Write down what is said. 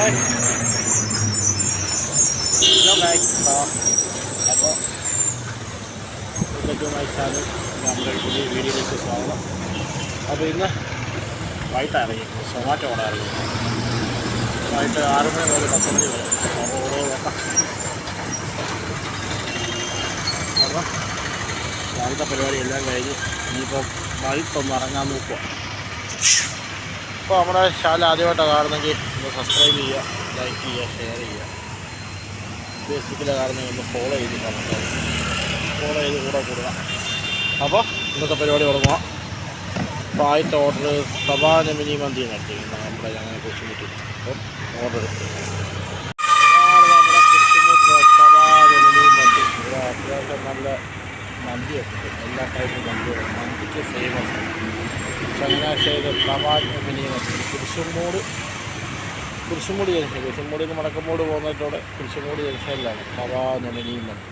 Hi hello guys അപ്പോൾ welcome my channel നമ്മുടെ ഒരു പുതിയ വീഡിയോയിലേക്ക് സ്വാഗതം അപ്പോൾ ഇന്ന് വൈകിട്ട് ഇറങ്ങി സൊമാറ്റോ ഓടാൻ ഇറങ്ങി വൈകിട്ട് ആറ് മണി മുതൽ പത്ത് മണി വരെ അപ്പോൾ ഓരോ നോക്കാം അപ്പോൾ രാവിലത്തെ പരിപാടി എല്ലാം കഴിഞ്ഞ് ഇനിയിപ്പോൾ വൈകിട്ടൊന്ന് ഇറങ്ങാൻ നോക്കുക അപ്പോൾ നമ്മുടെ ചാനൽ ആദ്യമായിട്ടാണ് കാണുന്നെങ്കിൽ ഒന്ന് സബ്സ്ക്രൈബ് ചെയ്യുക ലൈക്ക് ചെയ്യുക ഷെയർ ചെയ്യുക. ഫേസ്ബുക്കിലെ കാണുന്നെങ്കിൽ ഒന്ന് ഫോളോ ചെയ്ത് കമന്റ് ഫോളോ ചെയ്ത് കൂടെ കൂടുക. അപ്പോൾ ഇന്നത്തെ പരിപാടി തുടങ്ങുക. അപ്പോൾ ആദ്യത്തെ ഓർഡർ സഭാന മിനി മന്തി നടത്തിയിരിക്കുന്നത് നമ്മുടെ ഞങ്ങളെ കുറിച്ച് പറ്റും അപ്പം ഓർഡർ നമ്മുടെ കിട്ടും. എല്ലാ ടൈപ്പും മന്തികളും മന്തിക്ക് ഫേമസ് ചങ്ങനാശ്ശേരി മിനി മന്തി കുരിശുമൂട് കുരിശുമൂടി ജംഗ്ഷൻ കുരിശുമൂടിയിൽ നിന്ന് മടക്കമൂട് കുരിശുംമൂടി ജംഗ്ഷനിലാണ് മിനി മന്തി